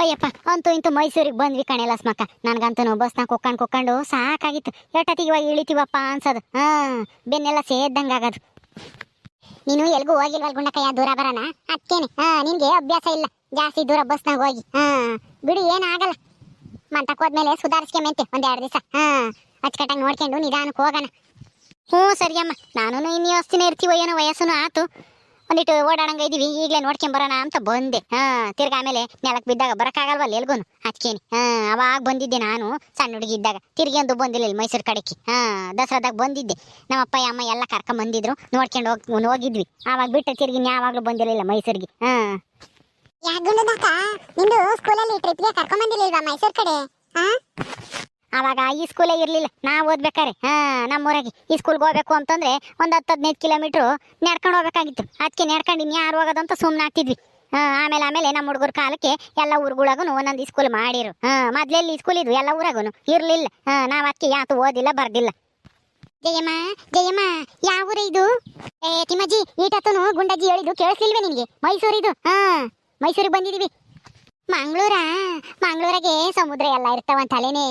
ಅಯ್ಯಪ್ಪ, ಅಂತೂ ಇಂತೂ ಮೈಸೂರಿಗೆ ಬಂದ್ವಿ ಕಣೆ ಲಸ್ಮಕ್ಕ. ನನಗಂತೂ ಬಸ್ನಾಗ ಕುಕ್ಕೊಂಡು ಕುಕ್ಕೊಂಡು ಸಾಕಾಗಿತ್ತು. ಎಷ್ಟೊತ್ತಿಗೆ ಇವಾಗ ಇಳಿತೀವಪ್ಪ ಅನ್ಸೋದು. ಹಾ, ಬೆನ್ನೆಲ್ಲ ಸೇದ್ದಂಗೆ ಆಗೋದು. ನೀನು ಎಲ್ಗೂ ಹೋಗಿಲ್ವಲ್ ಗುಂಡಕಯ್ಯ, ದೂರ ಬರೋಣ? ಅದಕ್ಕೇನೆ ಹಾ, ನಿನ್ಗೆ ಅಭ್ಯಾಸ ಇಲ್ಲ. ಜಾಸ್ತಿ ದೂರ ಬಸ್ನಾಗ ಹೋಗಿ. ಹಾ, ಬಿಡು ಏನಾಗಲ್ಲ ಮಂತಕ್ಕೆ ಹೋದ್ಮೇಲೆ ಸುಧಾರಿಸ್ಕೊಂಬಂತೆ ಒಂದ್ ಒಂದೆರಡು ದಿವಸ. ಹಾ, ಅಚ್ಚುಕಟ್ಟಾಗಿ ನೋಡ್ಕೊಂಡು ನಿಧಾನಕ್ಕೆ ಹೋಗೋಣ. ಹ್ಞೂ ಸರಿಯಮ್ಮ ನಾನು ಇನ್ನು ವಸ್ತಿನೇ ಇರ್ತೀವೋ ಏನೋ ವಯಸ್ಸುನು ಆತು. ಒಂದಿಟ್ಟು ಓಡಾಡಂಗ ಇದೀವಿ, ಈಗಲೇ ನೋಡ್ಕೊಂಬರೋಣ ಅಂತ ಬಂದೆ. ಹಾ, ತಿರ್ಗ ಆಮೇಲೆ ನೆಲಕ್ ಬಿದ್ದಾಗ ಬರಕ್ಕಾಗಲ್ವಲ್ಲ ಎಲ್ಗೂನು? ಅದಕ್ಕೇನೆ ಹಾ, ಅವಾಗ ಬಂದಿದ್ದೆ ನಾನು, ಸಣ್ಣ ಹುಡುಗಿ ಇದ್ದಾಗ. ತಿರ್ಗಿ ಒಂದು ಬಂದಿಲ್ಲ ಇಲ್ಲಿ ಮೈಸೂರು ಕಡೆಗೆ. ಹಾ, ದಸರಾದಾಗ ಬಂದಿದ್ದೆ. ನಮ್ಮ ಅಪ್ಪ ಅಮ್ಮ ಎಲ್ಲ ಕರ್ಕೊಂಡ್ ಬಂದಿದ್ರು. ನೋಡ್ಕೊಂಡು ಹೋಗ್, ಹೋಗಿದ್ವಿ. ಅವಾಗ ಬಿಟ್ಟು ತಿರ್ಗಿ ಯಾವಾಗ್ಲೂ ಬಂದಿರಲಿಲ್ಲ ಮೈಸೂರಿಗೆ. ಹಾ. ಯಾಗುಂಡದಕ್ಕ ನಿಂದು ಸ್ಕೂಲಲ್ಲಿ ಟ್ರಿಪ್ಗೆ ಕರ್ಕೊಂಡ್ ಬಂದಿರ್ಲಿಲ್ವಾ ಮೈಸೂರ್ ಕಡೆ? ಹಾ? ಆವಾಗ ಈ ಸ್ಕೂಲೇ ಇರ್ಲಿಲ್ಲ. ನಾವು ಓದ್ಬೇಕಾರೆ. ಹಾ, ನಮ್ಮೂರಾಗೆ ಈ ಸ್ಕೂಲ್ಗೆ ಹೋಗ್ಬೇಕು ಅಂತಂದ್ರೆ ಒಂದ್ ಹತ್ತು ಹದಿನೈದು ಕಿಲೋಮೀಟ್ರು ನಡ್ಕೊಂಡು ಹೋಗ್ಬೇಕಾಗಿತ್ತು. ಅದಕ್ಕೆ ನಡ್ಕೊಂಡು ಇನ್ಯಾರು ಹೋಗೋದಂತ ಸುಮ್ಮನೆ ಆಗ್ತಿದ್ವಿ. ಹಾ, ಆಮೇಲೆ ಆಮೇಲೆ ನಮ್ಮ ಹುಡುಗರ ಕಾಲಕ್ಕೆ ಎಲ್ಲ ಊರುಗಳಾಗೂ ಒಂದೊಂದು ಸ್ಕೂಲ್ ಮಾಡಿರು. ಹಾ, ಮೊದ್ಲೆಲ್ಲಿ ಸ್ಕೂಲ್ ಇದ್ವು, ಎಲ್ಲ ಊರಾಗೂ ಇರ್ಲಿಲ್ಲ. ಹಾ, ನಾವ್ ಅದಕ್ಕೆ ಯಾತು ಓದಿಲ್ಲ, ಬರ್ದಿಲ್ಲ. ಜಯಮ್ಮ ಜಯಮ್ಮ, ಯಾವ ಊರ ಇದು? ಏ, ತಿಮ್ಮಜ್ಜಿ, ಈಟತ್ತನು ಗುಂಡಜ್ಜಿ ಹೇಳಿದ್ದು ಕೇಳಿಸ್ಲಿಲ್ವೇ ನಿನ್ಗೆ? ಮೈಸೂರಿದು ಹಾ, ಮೈಸೂರಿಗೆ ಬಂದಿದೀವಿ. ಮಂಗಳೂರ? ಮಂಗಳೂರಾಗೆ ಸಮುದ್ರ ಎಲ್ಲ ಇರ್ತಾವಂತ ಅಲೇನೆ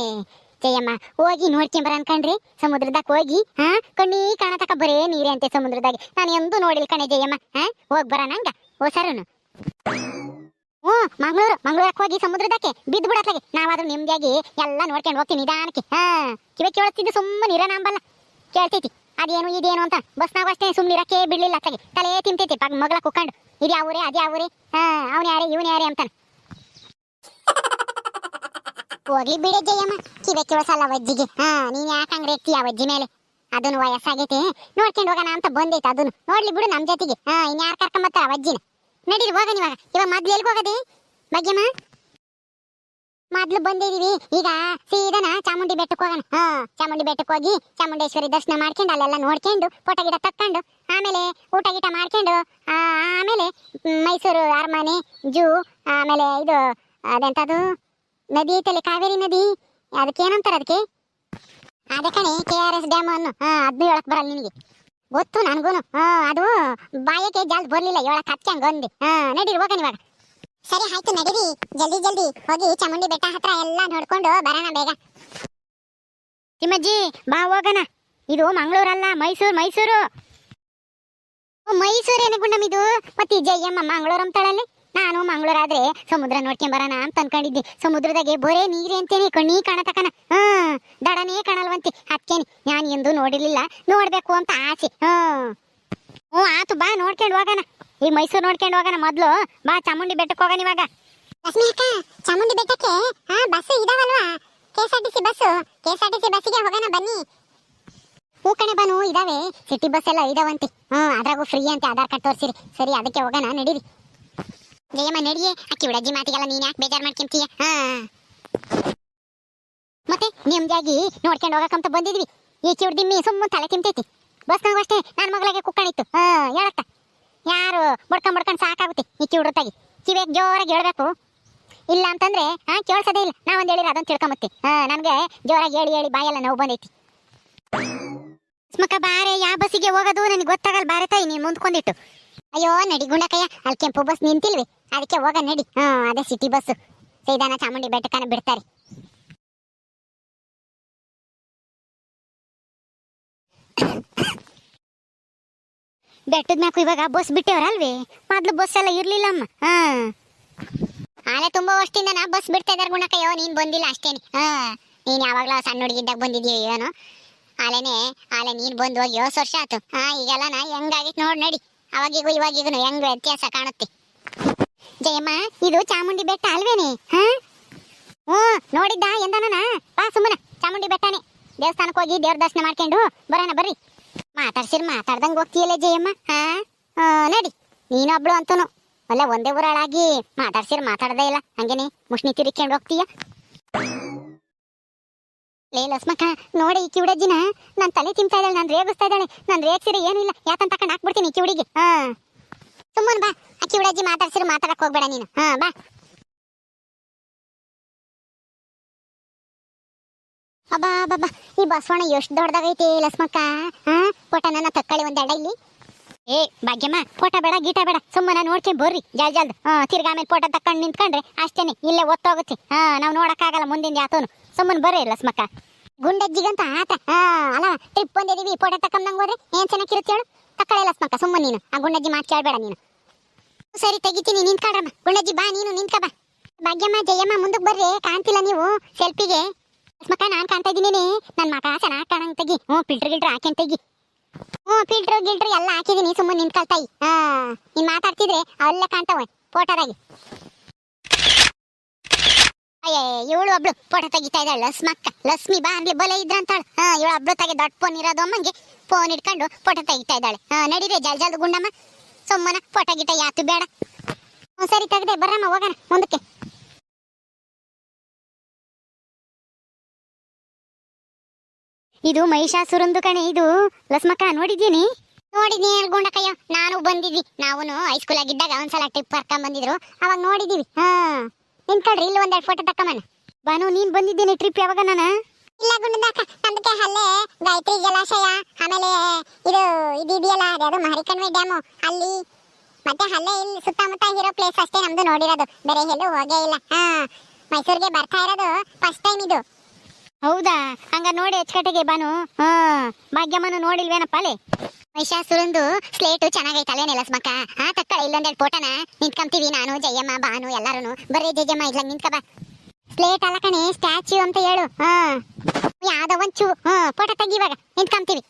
ಜಯಮ್ಮ, ಹೋಗಿ ನೋಡ್ಕೊಂಬರ ಅನ್ಕಂಡ್ರಿ ಸಮುದ್ರದಾಗ ಹೋಗಿ, ಹಾ, ಕಣ್ಣಿ ಕಾಣತಕ್ಕ ಬರೇ ನೀರೇ ಅಂತೆ ಸಮುದ್ರದಾಗ. ನಾನು ಎಂದೂ ನೋಡಿಲ್ ಕಣೆ ಜಯಮ್ಮ, ಹಾ, ಹೋಗ್ ಬರನ ಹಂಗ, ಓ ಸರನು. ಮಂಗಳೂರು ಮಂಗಳೂರಕ್ಕೆ ಹೋಗಿ ಸಮುದ್ರದಕ್ಕೆ ಬಿದ್ದು ಬಿಡತ್ಲಾಗೆ. ನಾವಾದ್ರೂ ನೆಮ್ಮದಿಯಾಗಿ ಎಲ್ಲ ನೋಡ್ಕೊಂಡು ಹೋಗ್ತೀನಿ ನಿಧಾನಕ್ಕೆ, ಹಾ. ಕಿವಿ ಕೇಳಿಸ್ತಿದ್ದು ಸುಮ್ಮನೆ ಇರ ನಂಬಲ್ಲ. ಕೇಳ್ತೈತಿ, ಅದೇನು ಇದೇನು ಅಂತ. ಬಸ್ನಾಗ ಅಷ್ಟೇ ಸುಮ್ಮನೆ ಇರಕ್ಕೆ ಬಿಡ್ಲಿಲ್ಲ ಅತ್ತಾಗೆ ತಲೆ ತಿಂತೈತಿ ಮಗಳ ಕುಕ್ಕೊಂಡು ಇದು ಯಾವೂರೇ ಅದು ಯಾವೂರೇ ಹಾ, ಅವನು ಯಾರೇ, ಇವನು ಯಾರೇ ಅಂತಾನೆ. ಹೋಗ್ಲಿ ಬಿಡೆ ಜಯಮ್ಮ. ಕಿವೆ ಕೇಳಿಸಲ್ಲ ವಜ್ಜಿಗೆ. ಹಾ, ನೀನ್ ಯಾಕಂಗ್ರೆ ಎತ್ತಿ ಆ ವಜ್ಜಿ ಮೇಲೆ? ಅದನ್ನು ವಯಸ್ಸಾಗೈತೆ. ನೋಡ್ಕೊಂಡು ಹೋಗೋಣ ಅಂತ ಬಂದೈತೆ ಅದನ್ನು ನೋಡ್ಲಿ ಬಿಡು ನಮ್ಮ ಜೊತೆಗೆ. ಹಾ ಇನ್ಯಾರು ಕರ್ಕೊಂಬತ್ತಾರ ವಜ್ಜಿನ? ನಡೀರಿ ಹೋಗೋಣ ಇವಾಗ ಇವಾಗ ಮೊದ್ಲು ಎಲ್ಗೆ ಹೋಗೋದೆ? ಭಾಗ್ಯಮ್ಮ? ಮೊದ್ಲು ಬಂದಿದೀವಿ. ಈಗ ಸೀದನ ಚಾಮುಂಡಿ ಬೆಟ್ಟಕ್ಕೆ ಹೋಗೋಣ. ಹಾ, ಚಾಮುಂಡಿ ಬೆಟ್ಟಕ್ಕೆ ಹೋಗಿ ಚಾಮುಂಡೇಶ್ವರಿ ದರ್ಶನ ಮಾಡ್ಕೊಂಡು ಅಲ್ಲೆಲ್ಲ ನೋಡ್ಕೊಂಡು ಫೋಟೋ ಗಿಡ ತಕ್ಕೊಂಡು ಆಮೇಲೆ ಊಟ ಗೀಟ ಮಾಡ್ಕೊಂಡು ಆಮೇಲೆ ಮೈಸೂರು ಅರಮನೆ ಜೂ, ಆಮೇಲೆ ಇದು ಅದೆಂತದು? ನದಿ ಐತಲ್ಲಿ, ಕಾವೇರಿ ನದಿ? ಅದಕ್ಕೆ ಏನಂತಾರ ಅದಕ್ಕೆ? ಅದೇ ಕಣೆ ಕೆ ಆರ್ ಎಸ್ ಡ್ಯಾಮ್ ಅನ್ನು. ಹಾ ಅದನ್ನು ಹೇಳಕ್ ಬರಲ್ಲ ನಿನಗೆ. ಗೊತ್ತು ನನಗೂನು. ಹಾ, ಅದು ಬಾಯಕ್ಕೆ ಜಲ್ದಿ ಬರ್ಲಿಲ್ಲ ಹೇಳಕ್ ಹಚ್ಚಂಗ್ ಅಂದೆ. ಹಾ, ನಡೀರಿ, ಹೋಗಣ ಇವಾಗ. ಸರಿ, ಆಯ್ತು, ನಡೀರಿ. ಜಲ್ದಿ ಜಲ್ದಿ ಹೋಗಿ ಚಾಮುಂಡಿ ಬೆಟ್ಟ ಹತ್ರ ಎಲ್ಲ ನೋಡ್ಕೊಂಡು ಬರೋಣ ಬೇಗ. ತಿಮ್ಮಜ್ಜಿ, ಬಾ, ಹೋಗೋಣ. ಇದು ಮಂಗಳೂರಲ್ಲ, ಮೈಸೂರು ಮೈಸೂರು. ಮೈಸೂರು ಏನೇ ಗುಂಡಮ್ ಇದು? ಮತ್ತೆ ಜಯಮ್ಮ ಮಂಗಳೂರು ಅಂತಾಳಲ್ಲಿ ನಾನು ಮಂಗಳೂರಾದ್ರೆ ಸಮುದ್ರ ನೋಡ್ಕೊಂಡ್ ಬರೋಣ ಅಂತ ಅನ್ಕೊಂಡಿದ್ದೆ. ಸಮುದ್ರದಾಗೆ ಬರೇ, ನೀರೇ ಅಂತೇನೆ ಕಣ್ಣಿ ಕಾಣತಕನ ಹ್ಮ್ ದಡನೇ ಕಾಣಲ್ವಂತೆ. ಅದಕ್ಕೇನೆ ನಾನು ಎಂದೂ ನೋಡಿರ್ಲಿಲ್ಲ. ನೋಡ್ಬೇಕು ಅಂತ ಆಸೆ. ಹ್ಮ್ ಹ್ಞೂ, ಆತು, ಬಾ, ನೋಡ್ಕೊಂಡು ಹೋಗೋಣ. ಈ ಮೈಸೂರು ನೋಡ್ಕೊಂಡು ಹೋಗೋಣ ಮೊದ್ಲು. ಬಾ, ಚಾಮುಂಡಿ ಬೆಟ್ಟಕ್ಕೆ ಹೋಗೋಣ ಇವಾಗ. ಲಕ್ಷ್ಮಿ ಅಕ್ಕ, ಚಾಮುಂಡಿ ಬೆಟ್ಟಕ್ಕೆ, ಹಾ bus ಇದಾವಲ್ವಾ? K S R T C bus K S R T C ಬಸ್ಸಿಗೆ ಹೋಗೋಣ, ಬನ್ನಿ. ಹೂ ಕಣೆ ಬಾನು ಇದಾವೆ. ಸಿಟಿ ಬಸ್ ಎಲ್ಲ ಇದಾವಂತೆ. ಹ್ಞೂ, ಅದ್ರಾಗೂ ಫ್ರೀ ಅಂತೆ, ಆಧಾರ್ ಕಾರ್ಡ್ ತೋರಿಸಿರಿ. ಸರಿ, ಅದಕ್ಕೆ ಹೋಗೋಣ, ನಡೀರಿ. ಜಯಮ್ಮ ನಡಿಯೇ, ಅಕ್ಕಿ ಬಿಡಜ್ಜಿ ಮಾತಿಗೆಲ್ಲ ನೀನ್ ಯಾಕೆ ಬೇಜಾರ್ ಮಾಡ್ಕೊಂತೀಯ? ಮತ್ತೆ ನಿಮ್ದಾಗಿ ನೋಡ್ಕೊಂಡು ಹೋಗಕ್ಕಂತ ಬಂದಿದ್ವಿ. ಈ ಕಿಡ್ದಿಮ್ಮಿ ಸುಮ್ಮ ತಲೆ ತಿಂತೈತಿ ಬಸ್ನಾಗ ಅಷ್ಟೇ ನನ್ನ ಮಗಳಿಗೆ ಕುಕ್ಕಣಿತ್ತು ಹಾ ಹೇಳಕ್ಕ ಯಾರು ಬಡ್ಕೊಂಡ್ ಬಡ್ಕೊಂಡು ಸಾಕಾಗುತ್ತೆ ಈ ಕಿವುಡ್ರತಾಗಿ ಕಿವಿಯಾಗ ಜೋರಾಗಿ ಹೇಳ್ಬೇಕು. ಇಲ್ಲ ಅಂತಂದ್ರೆ, ಹಾ, ಕೇಳ್ಸೋದೇ ಇಲ್ಲ. ನಾವೊಂದು ಹೇಳಿರ, ಅದೊಂದು ತಿಳ್ಕೊಂಬತ್ತೆ. ಹಾ, ನನಗೆ ಜೋರಾಗಿ ಹೇಳಿ ಹೇಳಿ ಬಾಯಲ್ಲ ನೋವು ಬಂದೈತಿ. ಸ್ಮಕ ಬಾರೆ ಯಾವ ಬಸ್ಸಿಗೆ ಹೋಗೋದು? ನನಗೆ ಗೊತ್ತಾಗಲ್ಲ, ಬಾರೆ ತಾಯಿ, ನೀನು ಮುಂದ್ಕೊಂಡಿಟ್ಟು ಅಯ್ಯೋ, ನಡಿ ಗುಂಡಕಯ್ಯ, ಅಲ್ಲಿ ಕೆಂಪು ಬಸ್ ನಿಂತಿಲ್ವಿ? ಅದಕ್ಕೆ ಹೋಗ ನಡಿ. ಹಾ ಅದೇ ಸಿಟಿ ಬಸ್ ಸೈದಾನ ಚಾಮುಂಡಿ ಬೆಟ್ಟಕ್ಕನ ಬಿಡ್ತಾರೆ. ಬೆಟ್ಟದ ಮ್ಯಾಕು ಇವಾಗ ಬಸ್ ಬಿಟ್ಟೇವ್ರಲ್ವೇ? ಮೊದ್ಲು ಬಸ್ ಎಲ್ಲ ಇರ್ಲಿಲ್ಲಮ್ಮ. ಹಾ. ಆಲೆ ತುಂಬಾ ವರ್ಷದಿಂದ ನಾ ಬಸ್ ಬಿಡ್ತಾ ಇದ್ದಾರೆ ಗುಣಕಯ್ಯೋ ನೀನ್ ಬಂದಿಲ್ಲ ಅಷ್ಟೇನೆ. ಹಾ. ನೀನ್ ಯಾವಾಗ್ಲೂ ಸಣ್ಣ ಹುಡುಗಿದ್ದಾಗ ಬಂದಿದ್ಯೋ ಏನೋ ಆಲೆನೆ, ಆಲೆ ನೀನ್ ಬಂದು ಹೋಗಿ ಏಳು ವರ್ಷ ಆತು. ಹಾ ಈಗೆಲ್ಲ ನಾ ಹೆಂಗಾಗಿತ್ತು ನೋಡ್ ನಡಿ. ಅವಾಗಿಗೂ ಇವಾಗಿಗೂ ಹೆಂಗ್ ವ್ಯತ್ಯಾಸ ಕಾಣುತ್ತೆ? ಜಯಮ್ಮ, ಇದು ಚಾಮುಂಡಿ ಬೆಟ್ಟ ಅಲ್ವೇನೆ? ಹಾ? ನೋಡಿದ್ದ ಎಂದನ ಬಾ ಸುಮ್ಮನ, ಚಾಮುಂಡಿ ಬೆಟ್ಟನೆ. ದೇವಸ್ಥಾನಕ್ಕೆ ಹೋಗಿ ದೇವ್ರ ದರ್ಶನ ಮಾಡ್ಕೊಂಡು ಬರೋಣ, ಬರ್ರಿ. ಮಾತಾಡ್ಸಿರ್ ಮಾತಾಡ್ದಂಗ್ ಹೋಗ್ತೀಯಲ್ಲ ಜಯಮ್ಮ? ಹಾ? ನಡಿ. ನೀನೊಬ್ಳು ಅಂತನು. ಅಲ್ಲ, ಒಂದೇ ಊರಾಳಾಗಿ ಮಾತಾಡ್ಸಿರ್ ಮಾತಾಡ್ದೇ ಇಲ್ಲ. ಹಂಗೇನೆ, ಮುಷ್ಣಿ ತಿರುಕೊಂಡು ಹೋಗ್ತೀಯ? ಲೇ ಲಸ್ಮಕ್ಕ, ನೋಡಿ ಈ ಕಿವಿಡಜ್ಜಿನ ನನ್ ತಲೆ ತಿಂತಾ ಇದ್ದಾಳೆ, ನಾನು ರೇಗಿಸ್ತಾ ಇದ್ದಾಳೆ. ನಾನು ರೇಗಿಸಿರಿ ಏನೂ ಇಲ್ಲ. ಯಾಕಂತ ತಕೊಂಡು ಹಾಕ್ಬಿಡ್ತೀನಿ ಕಿವಿಡಿಗೆ. ಹಾ. ಸುಮ್ಮನ್ ಬಾ. ಅಕ್ಕಿ ಹುಡಜ್ಜಿ ಮಾತಾಡ್ಸಿರು, ಮಾತಾಡಕ್ ಹೋಗ್ಬೇಡ ನೀನು. ಹಾ, ಬಾ. ಅಬ್ಬಾ ಅಬ್ಬಾ ಈ ಬಸವಣ್ಣ ಎಷ್ಟು ದೊಡ್ಡದಾಗೈತಿ ಲಸ್ಮಕ್ಕ ಹಾ? ಪೋಟ ನನ್ನ ತಕ್ಕಳಿ ಒಂದ್ ಎಡ ಇಲ್ಲಿ. ಏ, ಭಾಗ್ಯಮ್ಮ ಪೋಟ ಬೇಡ, ಗೀಟ ಬೇಡ. ಸುಮ್ಮನೆ ನೋಡ್ಕೊಂಡ್ ಬರ್ರಿ, ಜಲ್ ಜಲ್ದ್. ಹಾ, ತಿರ್ಗಾ ಆಮೇಲೆ ಪೋಟ ತಕ್ಕೊಂಡು ನಿಂತ್ಕೊಂಡ್ರೆ ಅಷ್ಟೇನೆ, ಇಲ್ಲೇ ಒತ್ತೋಗುತ್ತೆ. ಹಾ, ನಾವು ನೋಡಕ್ಕಾಗಲ್ಲ ಮುಂದಿನ ಯಾತೋನು. ಸುಮ್ಮನೆ ಬರ್ರಿ ಲಸ್ಮಕ್ಕ ಗುಂಡಜ್ಜಿಗಂತ ಆತ. ಹಾ, ಅಲ್ಲ ಟ್ರಿಪ್ ಬಂದಿದೀವಿ ಫೋಟೋ ತಕೊಂಡಂಗ್ ಹೋದ್ರೆ ಏನ್ ಚೆನ್ನಾಗಿರುತ್ತೆ ಹೇಳು? ತಕ್ಕಳೆ ಸುಮ್ಮನೆ ನೀನು. ಆ ಗುಂಡಜ್ಜಿ ಮಾತು ಕೇಳಬೇಡ ನೀನು. ಸರಿ, ತೆಗಿತೀನಿ. ನಿಂತ್ಕೊಳ್ರಮ್ಮ ಗುಂಡಜ್ಜಿ, ಬಾ ನೀನು, ನಿಂತ್ಕ ಬಾ. ಭಾಗ್ಯಮ್ಮ, ಜಯಮ್ಮ ಮುಂದಕ್ಕೆ ಬರ್ರಿ. ಕಾಣ್ತಿಲ್ಲ ನೀವು ಸೆಲ್ಫಿಗೆ. ಲಸ್ಮಕ್ಕ ನಾನು ಕಾಣ್ತಾ ಇದ್ದೀನಿ ನನ್ನ ಮಕ ಚೆನ್ನಾಗಿ ಕಾಣಂಗೆ ತೆಗಿ. ಹ್ಞೂ, ಫಿಲ್ಟರ್ ಗಿಲ್ಟ್ರ್ ಹಾಕ್ಯಂತ ತೆಗಿ. ಹ್ಞೂ, ಫಿಲ್ಟರ್ ಗಿಲ್ಟರ್ ಎಲ್ಲ ಹಾಕಿದ್ದೀನಿ. ಸುಮ್ಮನೆ ನಿಂತ್ಕೊಳ್ತಾಯಿ ಹಾಂ, ನೀನು ಮಾತಾಡ್ತಿದ್ರೆ ಅವೆಲ್ಲ ಕಾಣ್ತಾವೆ ಫೋಟೋದಾಗಿ. ಅಯ್ಯೇ, ಇವಳು ಒಬ್ಳು ಫೋಟೋ ತೆಗಿತಾ ಇದ್ದಾಳೆ. ಲಸ್ಮಕ್ಕ ಲಕ್ಷ್ಮಿ ಬಾ ಅನ್ಲಿ, ಬಲೆ ಇದ್ರಂತಾಳು. ಹಾಂ, ಇವಳು ಒಬ್ಳು ತೆಗೆ ದೊಡ್ಡ ಫೋನ್ ಇರೋದು ಅಮ್ಮಂಗೆ. ಫೋನ್ ಇಟ್ಕೊಂಡು ಫೋಟೋ ತೆಗಿತಾ ಇದ್ದಾಳೆ. ನಡೀರಿ ಜಲ್ ಜಲ್ದು ಗುಂಡಮ್ಮ. ಸುಮ್ಮನ ಫೋಟೋ ಗಿಟ ಯಾತು ಬೇಡ. ಸರಿ, ತೆಗ್ದೆ, ಬರ್ರಮ್ಮ, ಹೋಗೋಣ, ಮುಂದಕ್ಕೆ. ಇದು ಮಹಿಷಾಸುರಂದು ಕಣೆ, ಇದು. ಲಸ್ಮಕ್ಕ ನೋಡಿದ್ದೀನಿ ನೋಡಿದ್ನಿ ಗುಂಡಕಯ್ಯ. ನಾನು ಬಂದಿದ್ವಿ. ನಾವು ಹೈಸ್ಕೂಲ್ ಆಗಿದ್ದಾಗ ಒಂದ್ಸಲ ಟ್ರಿಪ್ ಕರ್ಕೊಂಡ್ ಬಂದಿದ್ರು. ಅವಾಗ ನೋಡಿದೀವಿ. ಹಾ. ನಿಂತ್ಕೊಳ್ರಿ ಇಲ್ಲಿ ಒಂದೆರಡು ಫೋಟೋ ತಕ್ಕಮ್ಮ ಬಾನು, ನೀನ್ ಬಂದಿದ್ದೀನಿ ಟ್ರಿಪ್ ಯಾವಾಗ ನಾನು? ಇಲ್ಲ ಗುಂಡದಾಕ, ನಮ್ದಕ್ಕೆ ಅಲ್ಲೇ ಗಾಯತ್ರಿ ಜಲಾಶಯ ಆಮೇಲೆ ಇದು ಇದು ಇದೆಯಲ್ಲ ಅದ್ಯಾವುದು ಮಹರಿಕಣ್ವೆ ಡ್ಯಾಮು, ಅಲ್ಲಿ. ಮತ್ತೆ ಅಲ್ಲೇ ಇಲ್ಲಿ ಸುತ್ತಮುತ್ತ ಇರೋ ಪ್ಲೇಸ್ ಅಷ್ಟೇ ನಮ್ದು ನೋಡಿರೋದು. ಬೇರೆ ಎಲ್ಲೂ ಹೋಗೇ ಇಲ್ಲ. ಹಾ, ಮೈಸೂರಿಗೆ ಬರ್ತಾ ಇರೋದು ಫಸ್ಟ್ ಟೈಮ್ ಇದು. ಹೌದಾ? ಹಂಗ ನೋಡಿ ಅಚ್ಚಕಟ್ಟಿಗೆ ಬಾನು. ಹಾ, ಭಾಗ್ಯಮ್ಮನು ನೋಡಿಲ್ವೇನಪ್ಪ ಅಲ್ಲೇ? ಮಹಿಷಾಸುರಂದು ಸ್ಲೇಟು ಚೆನ್ನಾಗೈತಲ್ಲೇ ನೆಲಸ್ಮಕ್ಕ? ಆ ತಕ್ಕ ಇಲ್ಲೊಂದೆರಡು ಫೋಟೋನ ನಿಂತ್ಕೊಂತೀವಿ ನಾನು, ಜಯಮ್ಮ ಬಾನು ಎಲ್ಲರೂ ಬರ್ರಿ ಜಯಮ್ಮ ಇಲ್ಲ ನಿಂತ್ಕ ಬಾ ಸ್ಲೇಟ್ ಅಲ್ಲ ಕಣೆ, ಸ್ಟ್ಯಾಚ್ಯೂ ಅಂತ ಹೇಳು. ಹಾ. ಯಾವ್ದೋ ಚೂ ಹಾ, ಫೋಟೋ ತೆಗಿ ಇವಾಗ ನಿಂತ್ಕೊಂತೀವಿ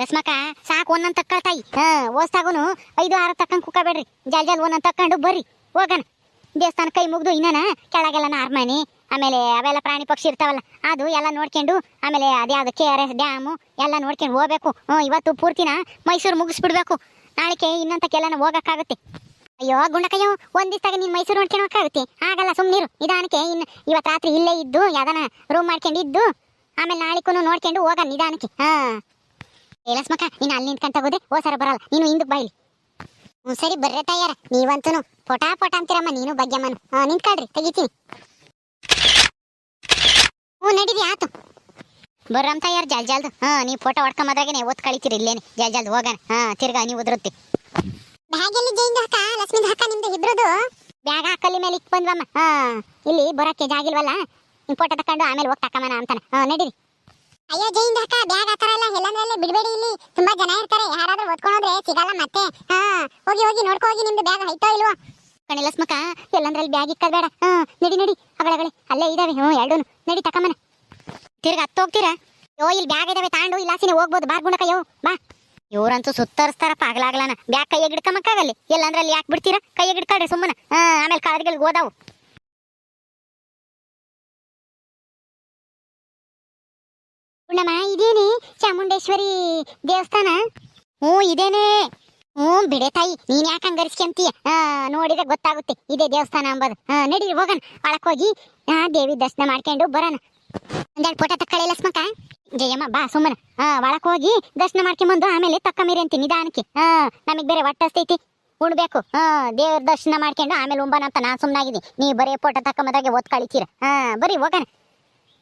ರಸ್ಮಕ್ಕ ಸಾಕು, ಒಂದೊಂದ್ ತಕ್ಕಳ್ತಾಯಿ ಹಾ ಓಸ್ತಾಗುನು ಐದು, ಆರು ತಕ್ಕಂಗೆ ಕುಕ್ಕಬೇಡ್ರಿ ಜಲ್ ಜಲ್ ಒಂದೊಂದ್ ತಕೊಂಡು ಬರ್ರಿ, ಹೋಗಣ. ದೇವಸ್ಥಾನ ಕೈ ಮುಗಿದು ಇನ್ನನ ಕೆಳಗೆಲ್ಲ ನಾರ್ಮನಿ ಆಮೇಲೆ ಅವೆಲ್ಲ ಪ್ರಾಣಿ ಪಕ್ಷಿ ಇರ್ತಾವಲ್ಲ, ಅದು ಎಲ್ಲ ನೋಡ್ಕೊಂಡು, ಆಮೇಲೆ ಅದ್ಯಾವ್ದು ಕೆ ಆರ್ ಎಸ್ ಡ್ಯಾಮು ಎಲ್ಲ ನೋಡ್ಕೊಂಡು ಹೋಗ್ಬೇಕು. ಹ್ಞೂ ಇವತ್ತು ಪೂರ್ತಿನ ಮೈಸೂರು ಮುಗಿಸ್ಬಿಡ್ಬೇಕು. ನಾಳೆಗೆ ಇನ್ನಂತಕ್ಕೆಲ್ಲ ಹೋಗಕ್ಕಾಗುತ್ತೆ. ಅಯ್ಯೋ, ಗುಂಡಕಯ್ಯೋ ಒಂದ್ ದಿವಸದಾಗ ನೀನ್ ಮೈಸೂರು ನೋಡ್ಕೊಂಡು ಹೋಗಕ್ಕಾಗುತ್ತೆ ಆಗಲ್ಲ, ಸುಮ್ನಿರು. ನಿಧಾನಕ್ಕೆ ಇನ್ನು ಇವತ್ತು ರಾತ್ರಿ ಇಲ್ಲೇ ಇದ್ದು, ಯಾವ್ದಾನ ರೂಮ್ ಮಾಡ್ಕೊಂಡು ಇದ್ದು ಆಮೇಲೆ ನಾಳಿಕೂ ನೋಡ್ಕೊಂಡು ಹೋಗ ನಿಧಾನಕ್ಕೆ. ಹಾ. ಏ, ಲಸ್ಮಕ್ಕ, ನೀನು ಅಲ್ಲಿ ನಿಂತ್ಕೊಂತ ಹೋದೆ ಓ ಸರ ಬರಲ್ಲ, ನೀನು ಹಿಂದಕ್ಕೆ ಬಾಯಿಲಿ ಹ್ಞೂ ಸರಿ, ಬರ್ರೆ ತಯಾರ ನೀವಂತೂ ಪೊಟಾ ಪೊಟ ಅಂತೀರಮ್ಮ, ನೀನು ಬಗ್ಗೆಮ್ಮನು ಹಾ, ನಿಂತ್ಕೊಳ್ರಿ, ತೆಗಿತೀನಿ. ಹ್ಞೂ, ನಡೀರಿ, ಆತು. ಬರ್ರಮ್ಮ ತಯಾರ ಜಲ್ ಜಲ್ದು. ಹಾ, ನೀವು ಫೋಟೋ ಹೊಡ್ಕೊಂಬದ್ರಾಗೆ ಓದ್ ಕಳಿತೀರಿ ಇಲ್ಲೇನೆ. ಜಲ್ ಜಲ್ದು ಹೋಗೋಣ. ಹಾ, ತಿರ್ಗಾ, ನೀವು ಉದುರುತ್ತೆ. ಬ್ಯಾಗಲ್ಲಿ ಜೈನ್ ಹಾಕ ಅಕ್ಕ ನಿಮ್ದು ಇಬ್ರದು? ಬ್ಯಾಗ ಕಲ್ಲಿ ಮೇಲೆ ಇಕ್ ಬಂದ್ವಮ್ಮ. ಹಾ ಇಲ್ಲಿ ಬರಕ್ಕೆ ಜಾಗಿಲ್ವಲ್ಲ ಇಂಪೋರ್ಟ್ ತಕೊಂಡು ಆಮೇಲೆ ಹೋಗಿ ತಕ್ಕಮ್ಮನ ಅಂತಾನೆ. ಹಾ ನಡೀರಿ. ಅಯ್ಯೋ ಜೈನ್ ಹಾಕ ಬ್ಯಾಗ್ ಆತರ ಎಲ್ಲ ಎಲ್ಲಂದ್ರಲ್ಲಿ ಬಿಡಬೇಡಿ ಇಲ್ಲಿ. ತುಂಬಾ ಜನ ಇರ್ತಾರೆ. ಯಾರಾದ್ರೂ ಓದ್ಕೊಂಡ್ರೆ ಸಿಗಲ್ಲ ಮತ್ತೆ. ಹಾ ಹೋಗಿ ಹೋಗಿ ನೋಡ್ಕೊ ಹೋಗಿ ನಿಮ್ದು ಬ್ಯಾಗ್ ಐತೋ ಇಲ್ವಾ? ಕಣಿ ಲಸ್ಮಕ ಎಲ್ಲಂದ್ರಲ್ಲಿ ಬ್ಯಾಗ್ ಇಕ್ಕಲ್ಬೇಡ ಹಾ ನಡಿ ನಡಿ. ಅಗಳಗಳೇ ಅಲ್ಲೇ ಇದಾವೆ ಹ್ಞೂ ಎರಡು ನಡಿ ತಕ್ಕಮ್ಮನ. ತಿರ್ಗ ಹತ್ತು ಹೋಗ್ತೀರಾ? ಯೋ ಇಲ್ಲಿ ಬ್ಯಾಗ್ ಇದಾವೆ ತಾಂಡು. ಇಲ್ಲಾಸಿನೇ ಹೋಗ್ಬೋದು. ಬಾರ್ ಯೋ ಬಾ. ಇವ್ರಂತೂ ಸುತ್ತರಿಸ್ತಾರಪ್ಪ ಆಗ್ಲಾಗ್ಲಾನ ಬ್ಯಾಗ್ ಕೈಯಾಗ ಹಿಡ್ಕೊಂಬಕ್ಕಾಗಲ್ಲಿ ಎಲ್ಲಂದ್ರಲ್ಲಿ ಯಾಕೆ ಬಿಡ್ತೀರಾ? ಕೈಯಾಗ ಹಿಡ್ಕೊಳ್ರಿ ಸುಮ್ಮನ. ಆಮೇಲೆ ಕಾಲರಿಗಳಿಗೆ ಓದಾವು ಪೂರ್ಣಮ್ಮ, ಇದೇನೇ ಚಾಮುಂಡೇಶ್ವರಿ ದೇವಸ್ಥಾನ? ಹ್ಞೂ, ಇದೇನೇ. ಹ್ಞೂ, ಬಿಡೆ ತಾಯಿ, ನೀನ್ ಯಾಕೆ ಹಂಗರಿಸ್ಕೊಂತೀಯ ನೋಡಿದ್ರೆ ಗೊತ್ತಾಗುತ್ತೆ. ಇದೇ ದೇವಸ್ಥಾನ ಅಂಬೋದು. ನಡೀರಿ, ಹೋಗೋಣ. ಒಳಕ್ಕೆ ಹೋಗಿ ದೇವಿ ದರ್ಶನ ಮಾಡ್ಕೊಂಡು ಬರೋಣ. ಒಂದೆರಡು ಫೋಟೋ ತಕ್ಕಳೆ ಲಕ್ಷ್ಮಕ್ಕ. ಜಯಮ್ಮ, ಬಾ ಸುಮ್ಮನ. ಹಾ ಒಳಕ್ ಹೋಗಿ ದರ್ಶನ ಮಾಡ್ಕೊಂಬಂದು, ಆಮೇಲೆ ತಕ್ಕಮೀರಿ ಅಂತ ನಿಧಾನಕ್ಕೆ. ಹಾ ನಮಗ್ ಬೇರೆ ಹೊಟ್ಟಸ್ತೈತಿ ಉಣ್ಬೇಕು. ಹಾ ದೇವ್ರ ದರ್ಶನ ಮಾಡ್ಕೊಂಡು, ಆಮೇಲೆ ಉಂಬನ ಅಂತ ನಾನ್ ಸುಮ್ಮನಾಗಿದ್ದೀನಿ ನೀ ಬರೀ ಫೋಟೋ ತಕ್ಕಂಬದಾಗೆ ಓದ್ ಕಳಿತೀರ. ಹಾ ಬರೀ ಹೋಗಣ.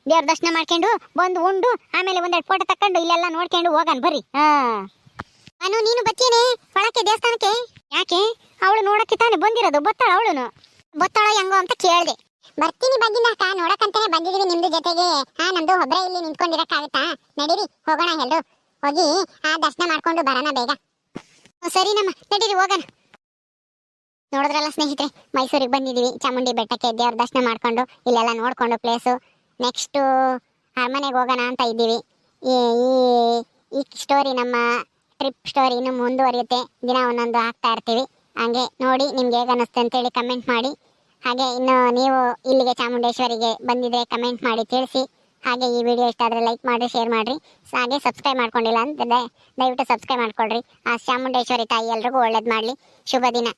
ದೇವ್ರ ದರ್ಶನ ಮಾಡ್ಕೊಂಡು, ಬಂದು ಉಂಡು, ಆಮೇಲೆ ಒಂದೆರಡು ಫೋಟೋ ತಕೊಂಡು ಇಲ್ಲೆಲ್ಲ ನೋಡ್ಕೊಂಡು ಹೋಗನ್ ಬರ್ರಿ ಹಾ ನಾನು ನೀನು ಬತ್ತೀನಿ ಒಳಕ್ಕೆ ದೇವಸ್ಥಾನಕ್ಕೆ? ಯಾಕೆ? ಅವಳು ನೋಡಕ್ಕೆ ತಾನೆ ಬಂದಿರೋದು, ಬತ್ತಾಳ ಅವಳುನು? ಬತ್ತಾಳ ಹೆಂಗೋ ಅಂತ ಕೇಳ್ದೆ. ಬರ್ತೀನಿ ಬಗ್ಗಿನಾಕ ನೋಡಕ್ಕಂತಾನೆ ಬಂದಿದೀವಿ ನಿಮ್ದು ಜೊತೆಗೆ. ಹಾ ನಮ್ದು ಒಬ್ರೆ ಇಲ್ಲಿ ನಿಂತ್ಕೊಂಡಿರಕ್ಕಾಗತ್ತಾ? ನಡೀರಿ, ಹೋಗೋಣ ಎಲ್ರು. ಹೋಗಿ, ಆ, ದರ್ಶನ ಮಾಡ್ಕೊಂಡು ಬರೋಣ ಬೇಗ. ಸರಿ ನಮ್ಮ, ನಡೀರಿ, ಹೋಗೋಣ. ನೋಡಿದ್ರಲ್ಲ ಸ್ನೇಹಿತರೆ, ಮೈಸೂರಿಗೆ ಬಂದಿದ್ದೀವಿ ಚಾಮುಂಡಿ ಬೆಟ್ಟಕ್ಕೆ ದೇವ್ರ ದರ್ಶನ ಮಾಡ್ಕೊಂಡು ಇಲ್ಲೆಲ್ಲ ನೋಡ್ಕೊಂಡು ಪ್ಲೇಸು ನೆಕ್ಸ್ಟು ಅರಮನೆಗೆ ಹೋಗೋಣ ಅಂತ ಇದ್ದೀವಿ. ಈ, ಈ- ಸ್ಟೋರಿ ನಮ್ಮ ಟ್ರಿಪ್ ಸ್ಟೋರಿ ಇನ್ನು ಮುಂದುವರಿಯುತ್ತೆ. ದಿನ ಒಂದೊಂದು ಹಾಕ್ತಾ ಇರ್ತೀವಿ. ಹಂಗೆ ನೋಡಿ ನಿಮ್ಗೆ ಹೇಗೆ ಅನ್ನಿಸ್ತು ಅಂತೇಳಿ ಕಮೆಂಟ್ ಮಾಡಿ. ಹಾಗೆ ಇನ್ನು ನೀವು ಇಲ್ಲಿಗೆ ಚಾಮುಂಡೇಶ್ವರಿಗೆ ಬಂದಿದ್ರೆ ಕಮೆಂಟ್ ಮಾಡಿ ತಿಳಿಸಿ. ಹಾಗೆ ಈ ವಿಡಿಯೋ ಇಷ್ಟ ಆದರೆ ಲೈಕ್ ಮಾಡಿ ಶೇರ್ ಮಾಡಿರಿ. ಹಾಗೆ ಸಬ್ಸ್ಕ್ರೈಬ್ ಮಾಡ್ಕೊಂಡಿಲ್ಲ ಅಂತ ದಯವಿಟ್ಟು ಸಬ್ಸ್ಕ್ರೈಬ್ ಮಾಡ್ಕೊಳ್ರಿ. ಆ ಚಾಮುಂಡೇಶ್ವರಿ ತಾಯಿ ಎಲ್ರಿಗೂ ಒಳ್ಳೇದು ಮಾಡಲಿ. ಶುಭ ದಿನ.